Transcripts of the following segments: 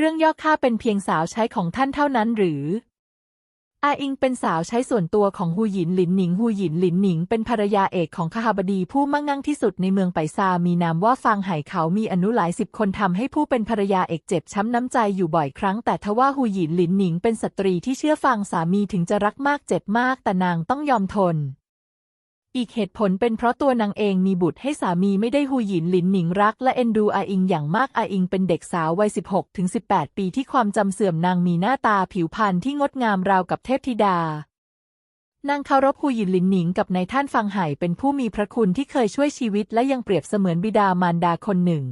เรื่องย่อข้าเป็นเพียงสาวใช้ของท่านเท่านั้นหรือ อาอิงเป็นสาวใช้ส่วนตัวของฮูหยินหลินหนิงฮูหยินหลินหนิงเป็นภรรยาเอกของข้าบดีผู้มั่งคั่งที่สุดในเมืองไปซา มีนามว่าฟางไห่เขามีอนุหลายสิบคนทำให้ผู้เป็นภรรยาเอกเจ็บช้ำน้ำใจอยู่บ่อยครั้ง แต่ทว่าฮูหยินหลินหนิงเป็นสตรีที่เชื่อฟังสามีถึงจะรักมากเจ็บมากแต่นางต้องยอมทน อีกเหตุผลเป็นเพราะตัวนางเองมีบุตรให้สามีไม่ได้ฮูหยินหลินหนิงรัก และเอ็นดูอาอิงอย่างมากอาอิงเป็นเด็กสาววัย 16ถึง18 ปีที่ความจำเสื่อมนางมีหน้าตาผิวพรรณที่งดงามราวกับเทพธิดานางเคารพฮูหยินหลินหนิงกับนายท่านฟังไห่เป็นผู้มีพระคุณที่เคยช่วยชีวิตและยังเปรียบเสมือนบิดามารดาคนหนึ่ง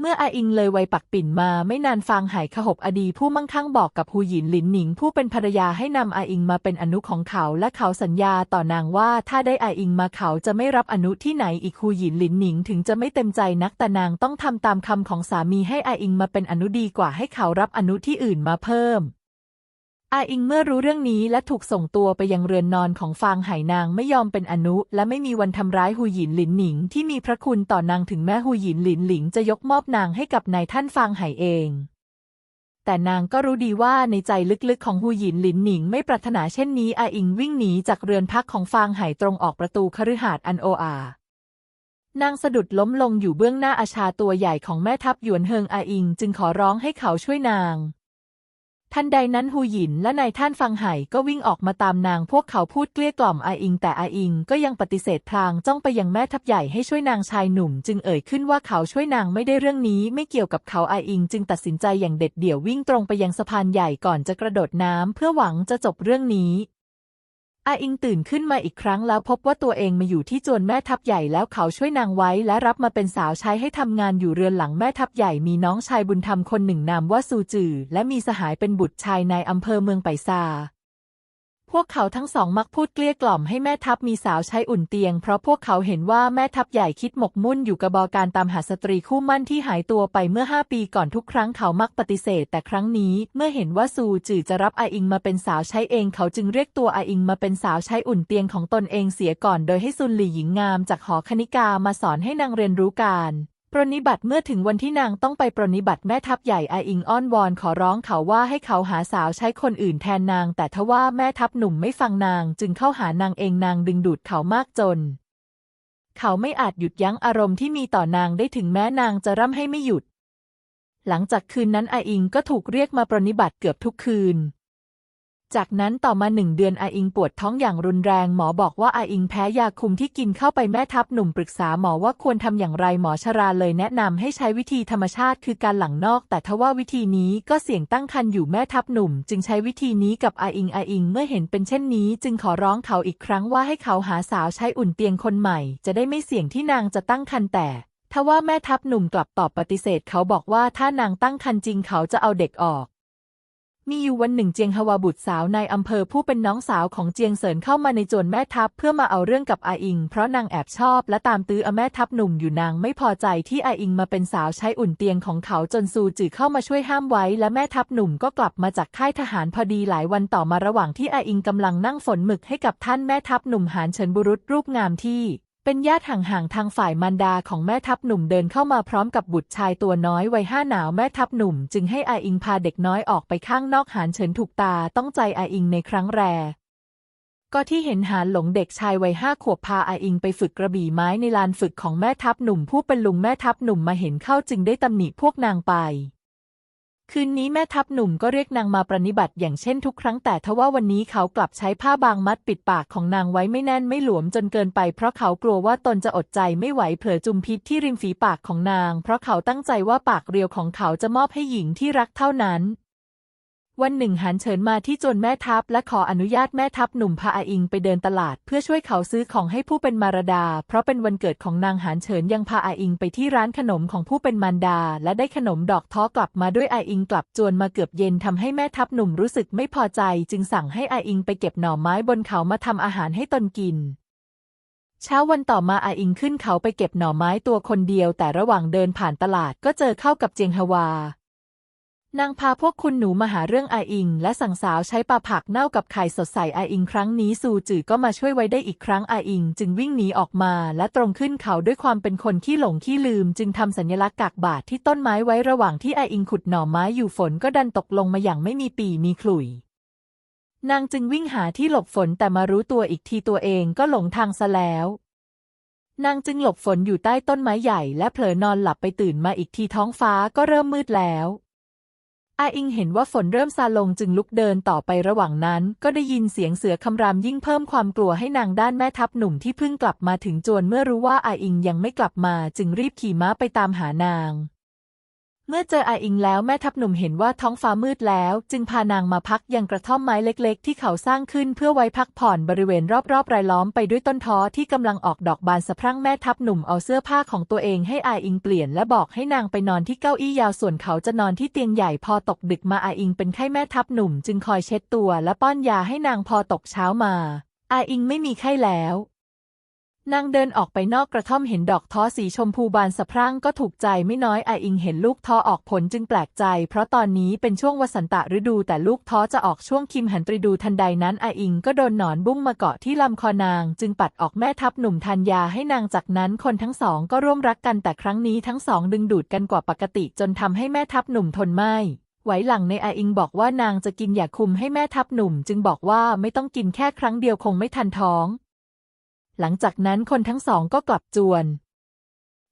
เมื่ออาอิงเลยวัยปักปิ่นมาไม่นานฟางหายขหบอดีผู้มั่งคั่งบอกกับฮูหยินหลินหนิง ผู้เป็นภรรยาให้นำอาอิงมาเป็นอนุของเขาและเขาสัญญาต่อนางว่าถ้าได้อาอิงมาเขาจะไม่รับอนุที่ไหนอีกฮูหยินหลินหนิงถึงจะไม่เต็มใจนักแต่นางต้องทำตามคำของสามีให้อาอิงมาเป็นอนุดีกว่าให้เขารับอนุที่อื่นมาเพิ่ม อาอิงเมื่อรู้เรื่องนี้และถูกส่งตัวไปยังเรือนนอนของฟางไหนางไม่ยอมเป็นอนุ และไม่มีวันทำร้ายหูหยินหลินหนิง ที่มีพระคุณต่อนางถึงแม้หูหยินหลินหลิงจะยกมอบนางให้กับนายท่านฟางไหเอง แต่นางก็รู้ดีว่าในใจลึกๆของหูหยินหลินหนิงไม่ปรารถนาเช่นนี้อาอิงวิ่งหนีจากเรือนพักของฟางไหตรงออกประตูคฤหาสน์อันโออานางสะดุดล้มลงอยู่เบื้องหน้าอาชาตัวใหญ่ของแม่ทัพหยวนเฮิงอาอิง จึงขอร้องให้เขาช่วยนาง ทันใดนั้นฮูหยินและนายท่านฟังไห่ก็วิ่งออกมาตามนางพวกเขาพูดเกลี้ยกล่อมอาอิง แต่อาอิงก็ยังปฏิเสธพลางจ้องไปยังแม่ทัพใหญ่ให้ช่วยนางชายหนุ่ม จึงเอ่ยขึ้นว่าเขาช่วยนางไม่ได้เรื่องนี้ ไม่เกี่ยวกับเขาอาอิง จึงตัดสินใจอย่างเด็ดเดี่ยววิ่งตรงไปยังสะพานใหญ่ก่อนจะกระโดดน้ำเพื่อหวังจะจบเรื่องนี้ อาอิงตื่นขึ้นมาอีกครั้งแล้วพบว่าตัวเองมาอยู่ที่จวนแม่ทัพใหญ่แล้วเขาช่วยนางไว้และรับมาเป็นสาวใช้ให้ทำงานอยู่เรือนหลังแม่ทัพใหญ่มีน้องชายบุญธรรมคนหนึ่งนามว่าซูจือและมีสหายเป็นบุตรชายในอำเภอเมืองไปซา พวกเขาทั้งสองมักพูดเกลี้ยกล่อมให้แม่ทัพมีสาวใช้อุ่นเตียง เพราะพวกเขาเห็นว่าแม่ทัพใหญ่คิดหมกมุ่นอยู่กับบอการตามหาสตรีคู่มั่นที่หายตัวไปเมื่อห้าปีก่อนทุกครั้งเขามักปฏิเสธ แต่ครั้งนี้เมื่อเห็นว่าซูจือจะรับอาอิงมาเป็นสาวใช้เองเขาจึงเรียกตัวอาอิงมาเป็นสาวใช้อุ่นเตียงของตนเองเสียก่อน โดยให้ซุนหลี่หญิงงามจากหอคณิกามาสอนให้นางเรียนรู้การ ปรนิบัติเมื่อถึงวันที่นางต้องไปปรนิบัติแม่ทัพใหญ่อาอิงอ้อนวอนขอร้องเขาว่าให้เขาหาสาวใช้คนอื่นแทนนาง แต่ทว่าแม่ทัพหนุ่มไม่ฟังนาง จึงเข้าหานางเองนางดึงดูดเขามากจน เขาไม่อาจหยุดยั้งอารมณ์ที่มีต่อนางได้ถึงแม้นางจะร่ำให้ไม่หยุด หลังจากคืนนั้นอาอิงก็ถูกเรียกมาปรนิบัติเกือบทุกคืน จากนั้นต่อมาหนึ่งเดือนอาอิงปวดท้องอย่างรุนแรง หมอบอกว่าอาอิงแพ้ยาคุมที่กินเข้าไปแม่ทัพหนุ่มปรึกษาหมอว่าควรทำอย่างไรหมอชราเลยแนะนำให้ใช้วิธีธรรมชาติคือการหลังนอก แต่ทว่าวิธีนี้ก็เสี่ยงตั้งครรภ์อยู่แม่ทัพหนุ่ม จึงใช้วิธีนี้กับอาอิงอาอิงเมื่อเห็นเป็นเช่นนี้ จึงขอร้องเขาอีกครั้งว่าให้เขาหาสาวใช้อุ่นเตียงคนใหม่ จะได้ไม่เสี่ยงที่นางจะตั้งครรภ์แต่ทว่าแม่ทัพหนุ่มกลับตอบปฏิเสธเขาบอกว่าถ้านางตั้งครรภ์จริงเขาจะเอาเด็กออก มีอยู่วันหนึ่งเจียงฮวาบุตรสาวในอำเภอผู้เป็นน้องสาวของเจียงเสินเข้ามาในโจรแม่ทัพเพื่อมาเอาเรื่องกับอาอิง เพราะนางแอบชอบและตามตื้ออแม่ทัพหนุ่มอยู่นางไม่พอใจที่อาอิงมาเป็นสาวใช้อุ่นเตียงของเขาจนซูจือเข้ามาช่วยห้ามไว้ และแม่ทัพหนุ่มก็กลับมาจากค่ายทหารพอดีหลายวันต่อมาระหว่างที่อาอิงกำลังนั่งฝนหมึกให้กับท่านแม่ทัพหนุ่มหานเฉินบุรุษรูปงามที่ เป็นญาติห่างๆทางฝ่ายมารดาของแม่ทัพหนุ่มเดินเข้ามาพร้อมกับบุตรชายตัวน้อยวัยห้าหนาวแม่ทัพหนุ่มจึงให้อาอิงพาเด็กน้อยออกไปข้างนอกหานเฉินถูกตาต้องใจอาอิงในครั้งแรกก็ที่เห็นหานหลงเด็กชายวัยห้าขวบพาอาอิงไปฝึกกระบี่ไม้ในลานฝึกของแม่ทัพหนุ่มผู้เป็นลุงแม่ทัพหนุ่มมาเห็นเข้าจึงได้ตำหนิพวกนางไป คืนนี้แม่ทัพหนุ่มก็เรียกนางมาประนิบัติอย่างเช่นทุกครั้งแต่ทว่าวันนี้เขากลับใช้ผ้าบางมัดปิดปากของนางไว้ไม่แน่นไม่หลวมจนเกินไป เพราะเขากลัวว่าตนจะอดใจไม่ไหวเผลอจุมพิษที่ริมฝีปากของนาง เพราะเขาตั้งใจว่าปากเรียวของเขาจะมอบให้หญิงที่รักเท่านั้น วันหนึ่งหันเฉินมาที่จวนแม่ทัพและขออนุญาตแม่ทัพหนุ่มพาอาอิงไปเดินตลาด เพื่อช่วยเขาซื้อของให้ผู้เป็นมารดา เพราะเป็นวันเกิดของนางหันเฉินยังพาอาอิงไปที่ร้านขนมของผู้เป็นมารดา และได้ขนมดอกท้อกลับมาด้วยอาอิงกลับจวนมาเกือบเย็นทำให้แม่ทัพหนุ่มรู้สึกไม่พอใจ จึงสั่งให้อาอิงไปเก็บหน่อไม้บนเขามาทำอาหารให้ตนกินเช้าวันต่อมาอาอิงขึ้นเขาไปเก็บหน่อไม้ตัวคนเดียว แต่ระหว่างเดินผ่านตลาดก็เจอเข้ากับเจียงฮวา นางพาพวกคุณหนูมาหาเรื่องอาอิง และสั่งสาวใช้ปลาผักเน่ากับไข่สดใส่อาอิงครั้งนี้ซูจือก็มาช่วยไว้ได้อีกครั้งอาอิง จึงวิ่งหนีออกมาและตรงขึ้นเขาด้วยความเป็นคนขี้หลงขี้ลืม จึงทำสัญลักษณ์กากบาทที่ต้นไม้ไว้ระหว่างที่อาอิงขุดหน่อไม้อยู่ฝนก็ดันตกลงมาอย่างไม่มีปีมีขลุ่ยนางจึงวิ่งหาที่หลบฝนแต่มารู้ตัวอีกทีตัวเองก็หลงทางซะแล้วนางจึงหลบฝนอยู่ใต้ต้นไม้ใหญ่และเผลอนอนหลับไปตื่นมาอีกทีท้องฟ้าก็เริ่มมืดแล้ว อาอิงเห็นว่าฝนเริ่มซาลงจึงลุกเดินต่อไประหว่างนั้น ก็ได้ยินเสียงเสือคำรามยิ่งเพิ่มความกลัวให้นางด้านแม่ทัพหนุ่มที่เพิ่งกลับมาถึงจวนเมื่อรู้ว่าอาอิงยังไม่กลับมาจึงรีบขี่ม้าไปตามหานาง เมื่อเจออาอิงแล้วแม่ทัพหนุ่มเห็นว่าท้องฟ้ามืดแล้ว จึงพานางมาพักยังกระท่อมไม้เล็กๆ ที่เขาสร้างขึ้นเพื่อไว้พักผ่อนบริเวณรอบๆ รายล้อมไปด้วยต้นท้อที่กำลังออกดอกบานสะพรั่งแม่ทัพหนุ่มเอาเสื้อผ้าของตัวเองให้อาอิงเปลี่ยนและบอกให้นางไปนอนที่เก้าอี้ยาวส่วนเขาจะนอนที่เตียงใหญ่พอตกดึกมาอาอิงเป็นไข้แม่ทัพหนุ่ม จึงคอยเช็ดตัวและป้อนยาให้นางพอตกเช้ามา อาอิงไม่มีไข้แล้ว นางเดินออกไปนอกกระท่อมเห็นดอกท้อสีชมพูบานสะพรั่งก็ถูกใจไม่น้อยออิงเห็นลูกท้อออกผลจึงแปลกใจ เพราะตอนนี้เป็นช่วงวสันตะฤดูแต่ลูกท้อจะออกช่วงคิมหันตรีดูทันใดนั้นออิงก็โดนหนอนบุ้งมาเกาะที่ลำคอนาง จึงปัดออกแม่ทัพหนุ่มทานยาให้นางจากนั้นคนทั้งสองก็ร่วมรักกันแต่ครั้งนี้ทั้งสองดึงดูดกันกว่าปกติจนทำให้แม่ทัพหนุ่มทนไม่ไหวหลังในอาอิงบอกว่านางจะกินยาคุมให้แม่ทัพหนุ่ม จึงบอกว่าไม่ต้องกินแค่ครั้งเดียวคงไม่ทันท้อง หลังจากนั้นคนทั้งสองก็กลับจวน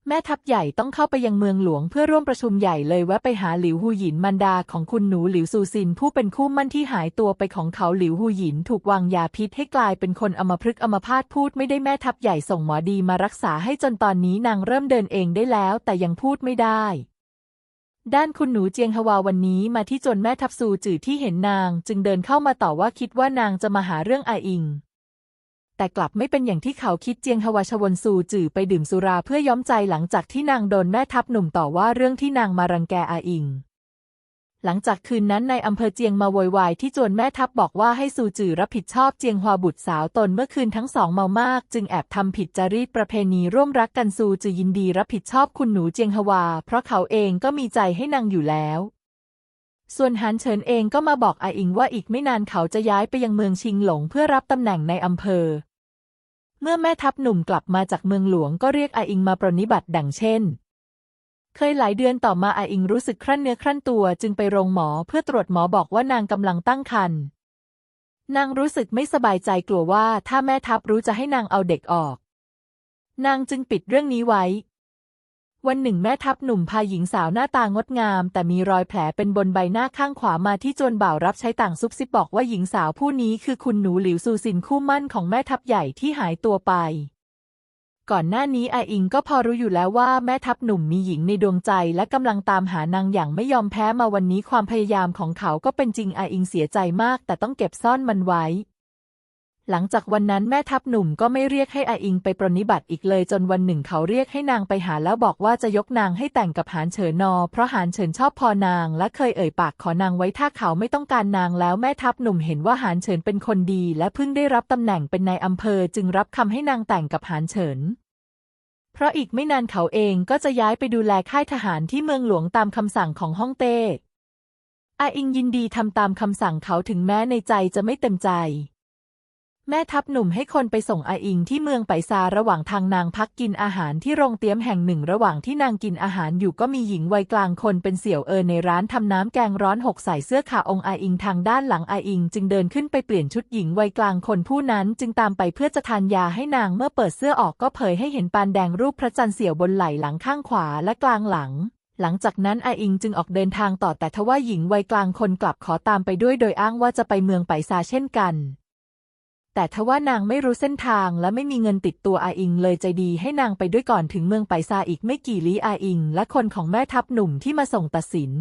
แม่ทัพใหญ่ต้องเข้าไปยังเมืองหลวงเพื่อร่วมประชุมใหญ่เลยแวะไปหาหลิวหูหยินมันดาของคุณหนูหลิวซูซิน ผู้เป็นคู่มั่นที่หายตัวไปของเขาหลิวหูหยินถูกวางยาพิษให้กลายเป็นคนอมพฤกษ์อมพาตพูดไม่ได้แม่ทัพใหญ่ส่งหมอดีมารักษาให้จนตอนนี้นางเริ่มเดินเองได้แล้ว แต่ยังพูดไม่ได้ด้านคุณหนูเจียงฮวาวันนี้มาที่จนแม่ทัพซูจือที่เห็นนาง จึงเดินเข้ามาต่อว่าคิดว่านางจะมาหาเรื่องอาอิง แต่กลับไม่เป็นอย่างที่เขาคิดเจียงฮวาชวนซูจื่อไปดื่มสุราเพื่อย้อมใจหลังจากที่นางโดนแม่ทัพหนุ่มต่อว่าเรื่องที่นางมารังแกอาอิง หลังจากคืนนั้นในอำเภอเจียงมาโวยวายที่จวนแม่ทัพบอกว่าให้ซูจื่อรับผิดชอบเจียงฮวาบุตรสาวตนเมื่อคืนทั้งสองเมามาก จึงแอบทำผิดจารีตประเพณีร่วมรักกันซูจื่อยินดีรับผิดชอบคุณหนูเจียงฮวา เพราะเขาเองก็มีใจให้นางอยู่แล้ว ส่วนหานเฉินเองก็มาบอกอาอิงว่าอีกไม่นานเขาจะย้ายไปยังเมืองชิงหลงเพื่อรับตำแหน่งในอำเภอ เมื่อแม่ทัพหนุ่มกลับมาจากเมืองหลวงก็เรียกอาอิงมาปรนิบัติดังเช่น เคยหลายเดือนต่อมาอาอิงรู้สึกครั่นเนื้อครั่นตัวจึงไปโรงหมอเพื่อตรวจหมอบอกว่านางกำลังตั้งครรภ์นางรู้สึกไม่สบายใจกลัวว่าถ้าแม่ทัพรู้จะให้นางเอาเด็กออก นางจึงปิดเรื่องนี้ไว้ วันหนึ่งแม่ทัพหนุ่มพาหญิงสาวหน้าตางดงาม แต่มีรอยแผลเป็นบนใบหน้าข้างขวามาที่จวนบ่าวรับใช้ต่างซุบซิบบอกว่าหญิงสาวผู้นี้คือคุณหนูหลิวซูซินคู่มั่นของแม่ทัพใหญ่ที่หายตัวไป ก่อนหน้านี้อาอิงก็พอรู้อยู่แล้วว่าแม่ทัพหนุ่มมีหญิงในดวงใจและกำลังตามหานางอย่างไม่ยอมแพ้มาวันนี้ความพยายามของเขาก็เป็นจริงอาอิงเสียใจมาก แต่ต้องเก็บซ่อนมันไว้ หลังจากวันนั้นแม่ทัพหนุ่มก็ไม่เรียกให้อาอิงไปปรนิบัติอีกเลยจนวันหนึ่งเขาเรียกให้นางไปหาแล้วบอกว่าจะยกนางให้แต่งกับหานเฉินนอ เพราะหานเฉินชอบพอนาง และเคยเอ่ยปากขอนางไว้ถ้าเขาไม่ต้องการนางแล้วแม่ทัพหนุ่มเห็นว่าหานเฉินเป็นคนดี และเพิ่งได้รับตำแหน่งเป็นนายอำเภอจึงรับคำให้นางแต่งกับหานเฉินเพราะอีกไม่นานเขาเองก็จะย้ายไปดูแลค่ายทหารที่เมืองหลวงตามคำสั่งของฮ่องเต้อาอิงยินดีทำตามคำสั่งเขาถึงแม้ในใจจะไม่เต็มใจ แม่ทัพหนุ่มให้คนไปส่งอาอิงที่เมืองไปซาระหว่างทางนางพักกินอาหารที่โรงเตี้ยมแห่งหนึ่งระหว่างที่นางกินอาหารอยู่ก็มีหญิงวัยกลางคนเป็นเสี่ยวเออในร้านทำน้ำแกงร้อนหกใส่เสื้อขาองอาอิงทางด้านหลังอาอิงจึงเดินขึ้นไปเปลี่ยนชุดหญิงวัยกลางคนผู้นั้นจึงตามไปเพื่อจะทานยาให้นางเมื่อเปิดเสื้อออกก็เผยให้เห็นปานแดงรูปพระจันทร์เสี่ยวบนไหล่หลังข้างขวาและกลางหลังหลังจากนั้นอาอิงจึงออกเดินทางต่อแต่ทว่าหญิงวัยกลางคนกลับขอตามไปด้วยโดยอ้างว่าจะไปเมืองไปซาเช่นกัน แต่ทว่านางไม่รู้เส้นทางและไม่มีเงินติดตัวอาอิงเลยใจดีให้นางไปด้วยก่อนถึงเมืองไปซาอีกไม่กี่ลี้อาอิง และคนของแม่ทัพหนุ่มที่มาส่งตัดสิน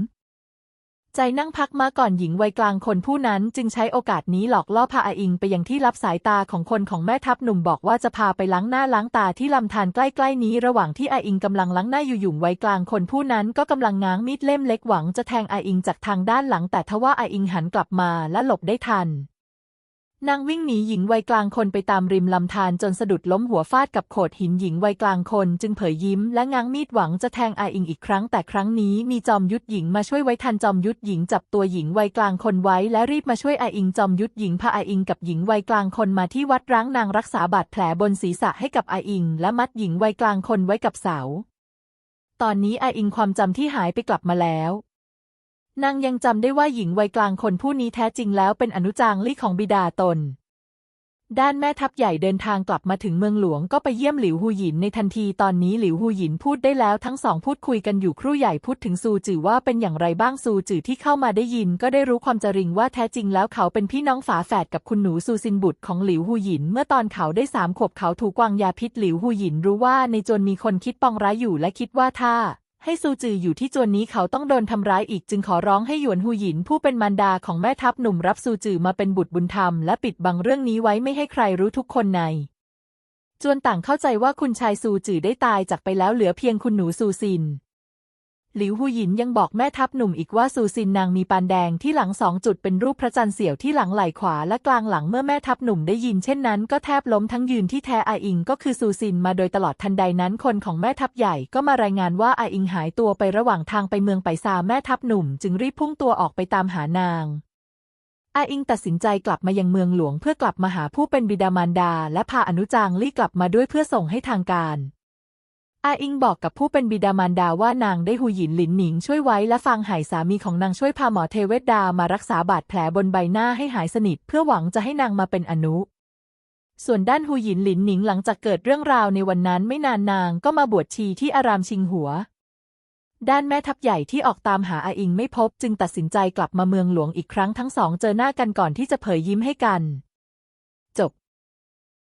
ใจนั่งพักมาก่อนหญิงวัยกลางคนผู้นั้นจึงใช้โอกาสนี้หลอกล่อพาอาอิงไปยังที่รับสายตาของคนของแม่ทัพหนุ่มบอกว่าจะพาไปล้างหน้าล้างตาที่ลำธารใกล้ๆนี้ระหว่างที่อาอิงกำลังล้างหน้าอยู่หยุ่งวัยกลางคนผู้นั้นก็กำลังง้างมีดเล่มเล็กหวังจะแทงอาอิงจากทางด้านหลัง แต่ทว่าอาอิงหันกลับมาและหลบได้ทัน นางวิ่งหนีหญิงวัยกลางคนไปตามริมลำธารจนสะดุดล้มหัวฟาดกับโขดหินหญิงวัยกลางคน จึงเผยยิ้มและง้างมีดหวังจะแทงอาอิงอีกครั้งแต่ครั้งนี้มีจอมยุทธหญิงมาช่วยไว้ทันจอมยุทธหญิงจับตัวหญิงวัยกลางคนไว้และรีบมาช่วยอาอิงจอมยุทธหญิงพาอาอิงกับหญิงวัยกลางคนมาที่วัดร้างนางรักษาบาดแผลบนศีรษะให้กับอาอิง และมัดหญิงวัยกลางคนไว้กับเสา ตอนนี้อาอิงความจำที่หายไปกลับมาแล้ว นางยังจำได้ว่าหญิงวัยกลางคนผู้นี้แท้จริงแล้วเป็นอนุจางลี่ของบิดาตน ด้านแม่ทัพใหญ่เดินทางกลับมาถึงเมืองหลวงก็ไปเยี่ยมหลิวหูหยินในทันทีตอนนี้หลิวหูหยินพูดได้แล้วทั้งสองพูดคุยกันอยู่ครู่ใหญ่พูดถึงซูจือว่าเป็นอย่างไรบ้างซูจือที่เข้ามาได้ยิน ก็ได้รู้ความจริงว่าแท้จริงแล้วเขาเป็นพี่น้องฝาแฝดกับคุณหนูซูซินบุตรของหลิวหูหยิน เมื่อตอนเขาได้สามขวบเขาถูกวางยาพิษหลิวหูหยินรู้ว่าในจวนมีคนคิดปองร้ายอยู่และคิดว่าถ้า ให้ซูจืออยู่ที่จวนนี้เขาต้องโดนทำร้ายอีกจึงขอร้องให้หยวนหูหยินผู้เป็นมารดาของแม่ทัพหนุ่มรับซูจือมาเป็นบุตรบุญธรรมและปิดบังเรื่องนี้ไว้ไม่ให้ใครรู้ทุกคนใน จวนต่างเข้าใจว่าคุณชายซูจือได้ตายจากไปแล้วเหลือเพียงคุณหนูซูซิน หลิวหูหยินยังบอกแม่ทัพหนุ่มอีกว่าซูซินนางมีปานแดงที่หลังสองจุดเป็นรูปพระจันทร์เสี่ยวที่หลังไหล่ขวาและกลางหลังเมื่อแม่ทัพหนุ่มได้ยินเช่นนั้นก็แทบล้มทั้งยืนที่แท้อาอิงก็คือซูซินมาโดยตลอดทันใดนั้นคนของแม่ทัพใหญ่ก็มารายงานว่าอาอิงหายตัวไประหว่างทางไปเมืองไปซาแม่ทัพหนุ่มจึงรีบพุ่งตัวออกไปตามหานางอาอิงตัดสินใจกลับมายังเมืองหลวงเพื่อกลับมาหาผู้เป็นบิดามารดา และพาอนุจางลี่กลับมาด้วยเพื่อส่งให้ทางการ อาอิงบอกกับผู้เป็นบิดามารดาว่านางได้หูหยินหลินหนิงช่วยไว้และฟังไห่สามีของนางช่วยพาหมอเทเวดามารักษาบาดแผลบนใบหน้าให้หายสนิทเพื่อหวังจะให้นางมาเป็นอนุ ส่วนด้านหูหยินหลินหนิงหลังจากเกิดเรื่องราวในวันนั้นไม่นานนางก็มาบวชชีที่อารามชิงหัว ด้านแม่ทัพใหญ่ที่ออกตามหาอาอิงไม่พบจึงตัดสินใจกลับมาเมืองหลวงอีกครั้งทั้งสองเจอหน้ากันก่อนที่จะเผยยิ้มให้กัน